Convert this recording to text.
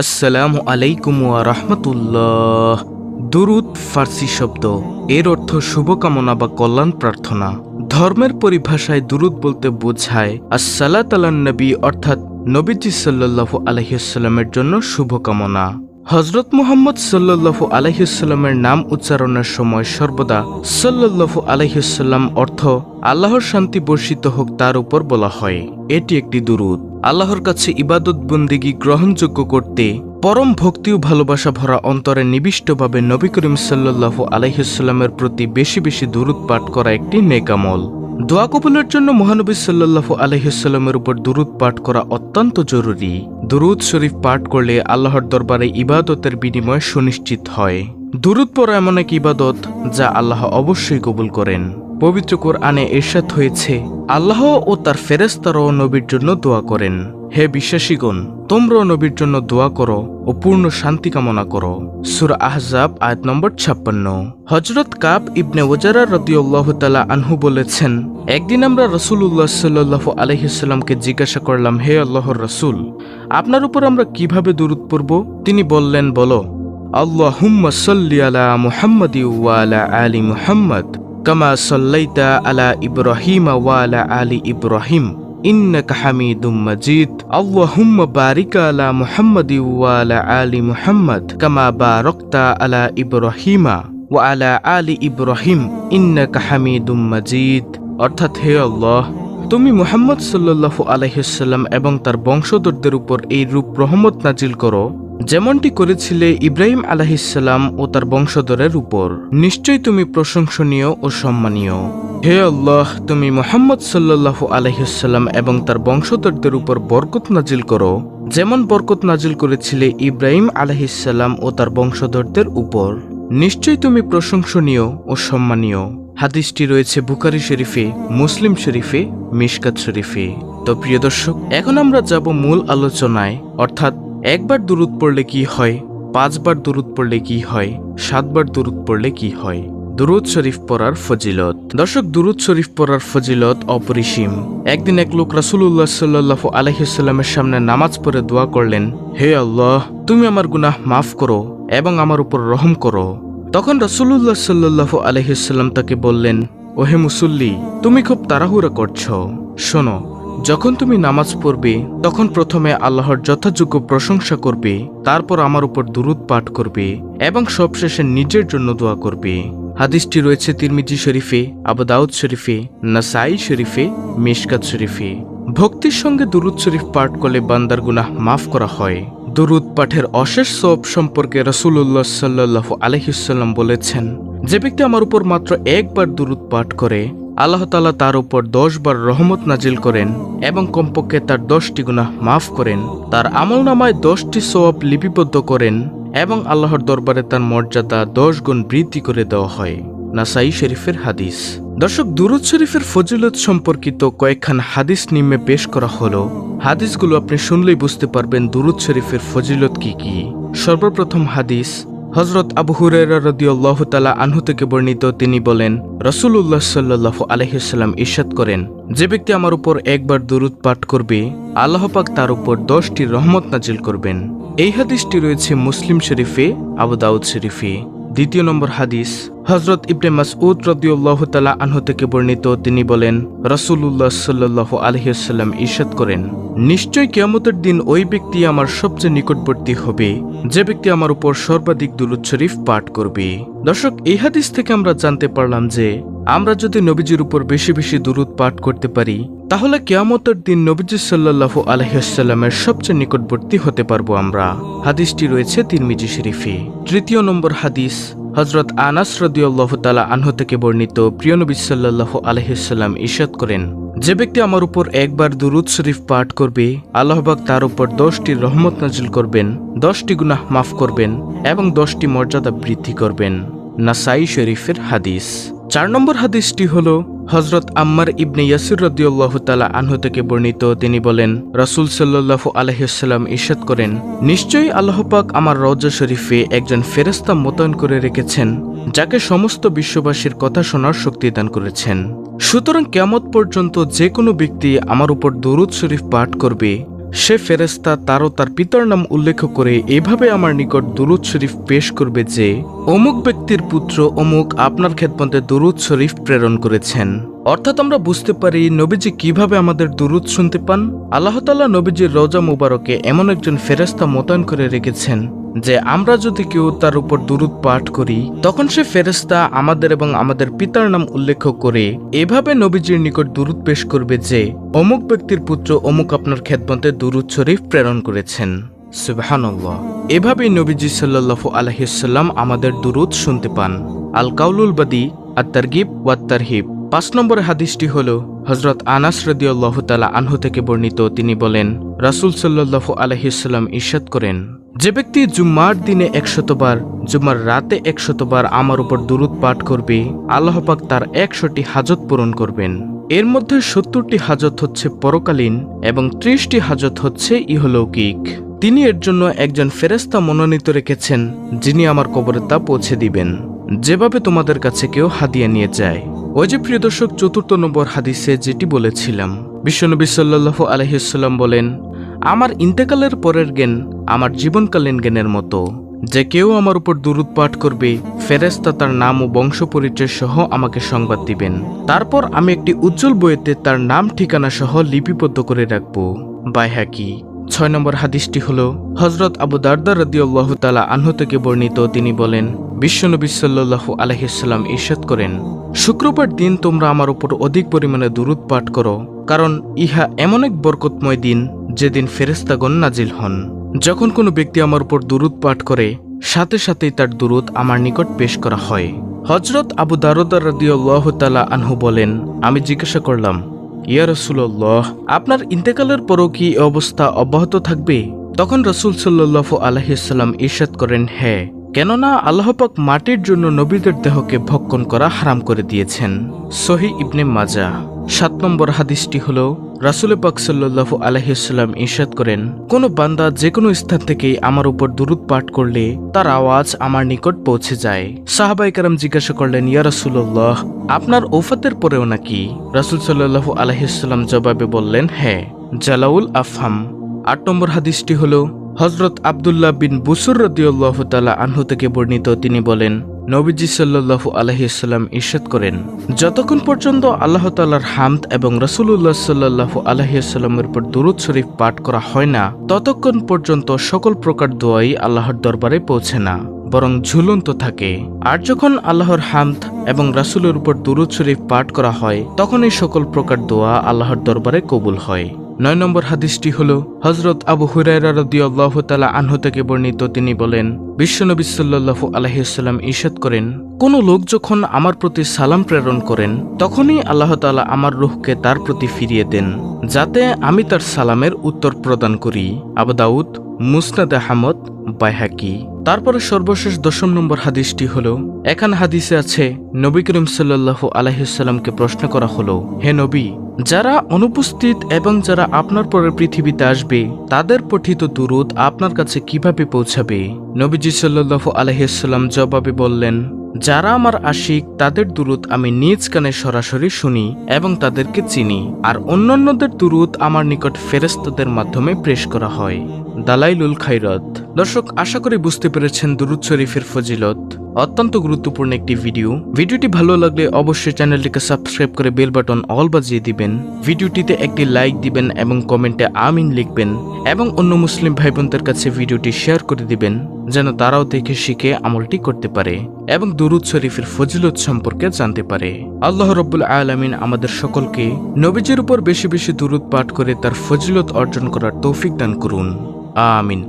আসসালামু আলাইকুম ওয়া রাহমাতুল্লাহ। দুরুদ ফার্সি শব্দ, এর অর্থ শুভকামনা বা কল্যাণ প্রার্থনা। ধর্মের পরিভাষায় দুরুদ বলতে বোঝায়, আসসালাত নবী অর্থাৎ নবীজি সাল্লাল্লাহু আলহিসাল্লামের জন্য শুভকামনা। হজরত মোহাম্মদ সাল্লাল্লাহু আলহিউসাল্লামের নাম উচ্চারণের সময় সর্বদা সাল্লাল্লাহু আলহিউসাল্লাম অর্থ আল্লাহর শান্তি বর্ষিত হোক তার উপর বলা হয়। এটি একটি দুরুদ। আল্লাহর কাছে ইবাদত বন্দিগি গ্রহণযোগ্য করতে পরম ভক্তি ও ভালোবাসা ভরা অন্তরে নিবিষ্টভাবে নবী করিম সাল্লাল্লাহু আলহিউসাল্লামের প্রতি বেশি বেশি দুরুদ পাঠ করা একটি নেকামল দোয়া কবুলের জন্য মহানবী সাল্লাল্লাহু আলহিসাল্লামের উপর দুরুদ পাঠ করা অত্যন্ত জরুরি। দুরুদ শরীফ পাঠ করলে আল্লাহর দরবারে ইবাদতের বিনিময় সুনিশ্চিত হয়। দুরুদ পড়া এমন এক ইবাদত যা আল্লাহ অবশ্যই কবুল করেন। পবিত্র কোরআনে এরশাদ হয়েছে, আল্লাহ ও তার ফেরেস্তারাও নবীর জন্য দোয়া করেন। হে বিশ্বাসীগণ, তোমরাও নবীর জন্য দোয়া করো ও পূর্ণ শান্তি কামনা করো। সুর আহজাব, আয়াত নম্বর ছাপ্পান্ন। হজরত কাব ইবনে ওজারা রদিউল্লাহ তালা আনহু বলেছেন, একদিন আমরা রসুল্লাহ সাল্লাহ আলহিসাল্লামকে জিজ্ঞাসা করলাম, হে আল্লাহর রসুল, আপনার উপর আমরা কীভাবে দূরত পড়ব? তিনি বললেন, বলো, আল্লাহুম্মা সাল্লি আলা মুহাম্মাদি ওয়ালা আলি মুহাম্মদ, কামা সাল্লাইতা আলা ইব্রাহিম ওয়ালা আলি ইব্রাহিম। ইন্নাকা হামিদুম মাজিদ। আল্লাহুম্মা আলা মুহাম্মাদি ওয়ালা আলি মুহাম্মদ, কামা আলা ইব্রাহিমা ওয়া আলা আলি ইব্রাহিম। ইন্নাকা মাজিদ। অর্থাৎ হে আল্লাহ, তুমি মুহাম্মদ সাল্লাল্লাহু আলাইহিসাল্লাম এবং তার বংশধরদের উপর এই রূপ রহমত নাজিল করো। যেমনটি করেছিলে ইব্রাহিম আলাহিসাল্লাম ও তার বংশধরের উপর। নিশ্চয়ই তুমি প্রশংসনীয় ও সম্মানীয়। হে আল্লাহ, তুমি মোহাম্মদ সাল্লাল্লাহু আলহিসাল্লাম এবং তার বংশধরদের উপর বরকত নাজিল করো। যেমন বরকত নাজিল করেছিলে ইব্রাহিম আলহিসাল্লাম ও তার বংশধরদের উপর। নিশ্চয়ই তুমি প্রশংসনীয় ও সম্মানীয়। হাদিসটি রয়েছে বুকারি শরীফে, মুসলিম শরীফে, মিশকাত শরীফে। তো প্রিয় দর্শক, এখন আমরা যাব মূল আলোচনায়, অর্থাৎ একবার দুরুদ পড়লে কি হয়? পাঁচবার দুরুদ পড়লে কি হয়? সাতবার দুরুদ পড়লে কি হয়? দুরুদ শরীফ পড়ার ফজিলত। দর্শক, দুরুদ শরীফ পড়ার ফজিলত অপরিসীম। একদিন এক লোক রাসুল্লাহ সাল্লাহ আলহিসাল্লামের সামনে নামাজ পড়ে দোয়া করলেন, হে আল্লাহ, তুমি আমার গুনাহ মাফ করো এবং আমার উপর রহম করো। তখন রাসুল্লাহ সাল্লাহ আলহিসাল্লাম তাকে বললেন, ওহে মুসল্লি, তুমি খুব তাড়াহুড়া করছ। শোনো যখন তুমি নামাজ পড়বে, তখন প্রথমে আল্লাহর যথাযোগ্য প্রশংসা করবে, তারপর আমার উপর দুরুদ পাঠ করবে, এবং সবশেষে নিজের জন্য দোয়া করবে। হাদিসটি রয়েছে তিরমিজি শরীফে, আবু দাউদ শরীফে, নাসাই শরীফে, মিশকাত শরীফে। ভক্তির সঙ্গে দুরুদ শরীফ পাঠ করলে বান্দার গুনাহ মাফ করা হয়। দুরুদ পাঠের অশেষ সব সম্পর্কে রসুল্লাহ সাল্লাহ আলহিসাল্লাম বলেছেন, যে ব্যক্তি আমার উপর মাত্র একবার দুরুদ পাঠ করে আল্লাহ তালা তার উপর দশ বার রহমত নাজিল করেন এবং কমপক্ষে তার দশটি গুনাহ মাফ করেন। তার আমল নামায় দশটি সোয়াব লিপিবদ্ধ করেন এবং আল্লাহর দরবারে তার মর্যাদা দশ গুণ বৃদ্ধি করে দেওয়া হয়। নাসাই শরীফের হাদিস। দর্শক, দুরুদ শরীফের ফজিলত সম্পর্কিত কয়েকখান হাদিস নিম্নে পেশ করা হলো। হাদিসগুলো আপনি শুনলেই বুঝতে পারবেন দুরুদ শরীফের ফজিলত কি কি। সর্বপ্রথম হাদিস হজরত আবু হুরেরা রদিউল্লাহ তালা আনহু থেকে বর্ণিত তিনি বলেন রসুল্লাহ সাল্লাহ আলহিসাল্লাম ইরশাদ করেন, যে ব্যক্তি আমার উপর একবার দুরুদ পাঠ করবে, আল্লাহ পাক তার উপর দশটি রহমত নাজিল করবেন। এই হাদিসটি রয়েছে মুসলিম শরীফে, আবু দাউদ শরীফে। দ্বিতীয় নম্বর হাদিস হজরত ইবনে মাসউদ রদিউল্লাহ তালা আনহু থেকে বর্ণিত, তিনি বলেন রসুল্লাহ সাল্লাহ আলহিসাল্লাম ইরশাদ করেন নিশ্চয় কেয়ামতের দিন ওই ব্যক্তি আমার সবচেয়ে নিকটবর্তী হবে, যে ব্যক্তি আমার উপর সর্বাধিক দুলুদ শরীফ পাঠ করবে। দর্শক, এই হাদিস থেকে আমরা জানতে পারলাম যে, আমরা যদি নবীজির উপর বেশি বেশি দুরুদ পাঠ করতে পারি, তাহলে কেয়ামতের দিন নবীজি সাল্লাহ আলহিসাল্লামের সবচেয়ে নিকটবর্তী হতে পারব আমরা। হাদিসটি রয়েছে তিরমিজি শরীফে। তৃতীয় নম্বর হাদিস হজরত আনাস রদিউল্লাহ তালা আনহ থেকে বর্ণিত প্রিয় নবী সাল্লাহ আলহিসাল্লাম ইশাদ করেন, যে ব্যক্তি আমার উপর একবার দুরুদ শরীফ পাঠ করবে আল্লাহবাক তার উপর দশটি রহমত নাজিল করবেন, দশটি গুনাহ মাফ করবেন এবং দশটি মর্যাদা বৃদ্ধি করবেন। নাসাই শরীফের হাদিস। চার নম্বর হাদিসটি হল হজরত আম্মার ইবনে ইয়াসির রদিউল্লাহ তালা আনহু থেকে বর্ণিত। তিনি বলেন, রাসুল সাল্লাহ আলহিসাল্লাম ইশাদ করেন, নিশ্চয়ই আল্লাহপাক আমার রওজা শরীফে একজন ফেরেস্তা মোতায়েন করে রেখেছেন, যাকে সমস্ত বিশ্ববাসীর কথা শোনার শক্তি দান করেছেন। সুতরাং কেমত পর্যন্ত যে কোনো ব্যক্তি আমার উপর দরুদ শরীফ পাঠ করবে। সে ফেরেস্তা তারও তার পিতার নাম উল্লেখ করে এভাবে আমার নিকট দুরুদ শরীফ পেশ করবে যে, অমুক ব্যক্তির পুত্র অমুক আপনার খেদমতে দুরুদ শরীফ প্রেরণ করেছেন। অর্থাৎ আমরা বুঝতে পারি নবীজি কীভাবে আমাদের দুরুদ শুনতে পান? আল্লাহ তাল্লাহ নবীজির রোজা মুবারকে এমন একজন ফেরেস্তা মোতায়েন করে রেখেছেন যে আমরা যদি কেউ তার উপর দুরুদ পাঠ করি, তখন সে ফেরেস্তা আমাদের এবং আমাদের পিতার নাম উল্লেখ করে এভাবে নবীজির নিকট দুরুদ পেশ করবে যে অমুক ব্যক্তির পুত্র অমুক আপনার খেদমতে দুরুদ শরীফ প্রেরণ করেছেন। সুবহানাল্লাহ। এভাবেই নবীজি সাল্লাল্লাহু আলহিসাল্লাম আমাদের দুরুদ শুনতে পান। আল কাউলুল বাদি আর তারগিব ওয়াত তারহিব পাঁচ নম্বর হাদিসটি হল হজরত আনাস রদিয়াল্লাহ তালা আনহু থেকে বর্ণিত, তিনি বলেন, রাসুল সাল্লাহ আলহিসাল্লাম ইরশাদ করেন, যে ব্যক্তি জুম্মার দিনে একশতবার জুম্মার রাতে একশতবার আমার উপর দুরুদ পাঠ করবে, আল্লাহ পাক তার একশোটি হাজত পূরণ করবেন। এর মধ্যে সত্তরটি হাজত হচ্ছে পরকালীন এবং ত্রিশটি হাজত হচ্ছে ইহলৌকিক। তিনি এর জন্য একজন ফেরেস্তা মনোনীত রেখেছেন, যিনি আমার কবরে তা পৌঁছে দিবেন। যেভাবে তোমাদের কাছে কেউ হাদিয়া নিয়ে যায়। ওই যে প্রিয় দর্শক, চতুর্থ নম্বর হাদিসে যেটি বলেছিলাম, বিশ্বনবী সাল্লাহ আলহিসাল্লাম বলেন, আমার ইন্তেকালের পরের জ্ঞান আমার জীবনকালীন জ্ঞানের মতো। যে কেউ আমার উপর দুরুদ পাঠ করবে ফেরেস্তা তার নাম ও বংশ পরিচয় সহ আমাকে সংবাদ দিবেন। তারপর আমি একটি উজ্জ্বল বইয়েতে তার নাম, ঠিকানা সহ লিপিবদ্ধ করে রাখব। বাইহাকি ছয় নম্বর হাদিসটি হল হজরত আবু দারদা রদিউল্লাহ তালা আনহু থেকে বর্ণিত। তিনি বলেন বিশ্বনবী সাল্লাহ আলহিসাল্লাম ইরশাদ করেন, শুক্রবার দিন তোমরা আমার উপর অধিক পরিমাণে দুরুদ পাঠ করো, কারণ ইহা এমন এক বরকতময় দিন যেদিন ফেরেস্তাগণ নাজিল হন। যখন কোনো ব্যক্তি আমার উপর দুরুদ পাঠ করে, সাথে সাথেই তার দুরুদ আমার নিকট পেশ করা হয়। হজরত আবু দারদার রদিউল্লাহ তালা আনহু বলেন, আমি জিজ্ঞাসা করলাম, ইয়া রসুল্লাহ আপনার ইন্তেকালের পরও কি অবস্থা অব্যাহত থাকবে? তখন রসুল সাল্লাহ আলহিসাল্লাম ইরশাদ করেন হ্যাঁ। কেননা আল্লাহপাক মাটির জন্য নবীদের দেহকে ভক্ষণ করা হারাম করে দিয়েছেন। সহি ইবনে মাজা, সাত নম্বর হাদিসটি হল রাসুল পাক সাল্লাহ আলহিসাল্লাম ইরশাদ করেন, কোনো বান্দা যে কোনো স্থান থেকেই আমার উপর দুরুদ পাঠ করলে তার আওয়াজ আমার নিকট পৌঁছে যায়। সাহাবাই কারাম জিজ্ঞাসা করলেন, ইয়া রাসুল্লাহ আপনার ওফাতের পরেও নাকি? রাসুল সাল্লাহ আলহিসাল্লাম জবাবে বললেন হ্যাঁ জালাউল আফহাম। আট নম্বর হাদিসটি হল হজরত আবদুল্লাহ বিন বুসুর রদিউল্লাহ তালা আনহু থেকে বর্ণিত তিনি বলেন, নবীজি সাল্লাহু আলহিসাল্লাম ইরশাদ করেন, যতক্ষণ পর্যন্ত আল্লাহ তাল্লার হামদ এবং রসুল্লাহ সাল্লাহু আলহিসাল্লামের উপর দুরুদ শরীফ পাঠ করা হয় না, ততক্ষণ পর্যন্ত সকল প্রকার দোয়াই আল্লাহর দরবারে পৌঁছে না, বরং ঝুলন্ত থাকে। আর যখন আল্লাহর হামদ এবং রাসুলের উপর দুরুদ শরীফ পাঠ করা হয় তখন এই সকল প্রকার দোয়া আল্লাহর দরবারে কবুল হয়। নয় নম্বর হাদিসটি হল হজরত আবু হুরাইরা রদিয়াল্লাহ তালা আনহ থেকে বর্ণিত। তিনি বলেন, বিশ্বনবী সাল্লাহু আলহিসাল্লাম ইশাদ করেন কোন লোক যখন আমার প্রতি সালাম প্রেরণ করেন, তখনই আল্লাহ তালা আমার রুহকে তার প্রতি ফিরিয়ে দেন, যাতে আমি তার সালামের উত্তর প্রদান করি। আবদাউদ মুসনাদ আহমদ বাইহাকি। তারপরে সর্বশেষ দশম নম্বর হাদিসটি হল, এখান হাদিসে আছে, নবী করিম সাল্লাহু আলহিসাল্লামকে প্রশ্ন করা হলো, হে নবী, যারা অনুপস্থিত এবং যারা আপনার পরে পৃথিবীতে আসবে, তাদের পঠিত দুরুদ আপনার কাছে কীভাবে পৌঁছাবে? নবীজি সাল্লাহ আলহিসাল্লাম জবাবে বললেন যারা আমার আশিক, তাদের দুরুদ আমি নিজ কানে সরাসরি শুনি এবং তাদেরকে চিনি। আর অন্যান্যদের দুরুদ আমার নিকট ফেরেস্তাদের মাধ্যমে প্রেশ করা হয়। দালাইলুল খাইরত দর্শক, আশা করি বুঝতে পেরেছেন দুরুদ শরীফের ফজিলত। অত্যন্ত গুরুত্বপূর্ণ একটি ভিডিও। ভিডিওটি ভালো লাগলে অবশ্যই চ্যানেলটিকে সাবস্ক্রাইব করে বেল বাটন অল বাজিয়ে দিবেন। ভিডিওটিতে একটি লাইক দিবেন এবং কমেন্টে আমিন লিখবেন এবং অন্য মুসলিম ভাই বোনদের কাছে ভিডিওটি শেয়ার করে দিবেন, যেন তারাও দেখে শিখে আমলটি করতে পারে এবং দুরুদ শরীফের ফজিলত সম্পর্কে জানতে পারে। আল্লাহ রব্বুল আলমিন আমাদের সকলকে নবীজির উপর বেশি বেশি দুরুদ পাঠ করে তার ফজিলত অর্জন করার তৌফিক দান করুন। আমিন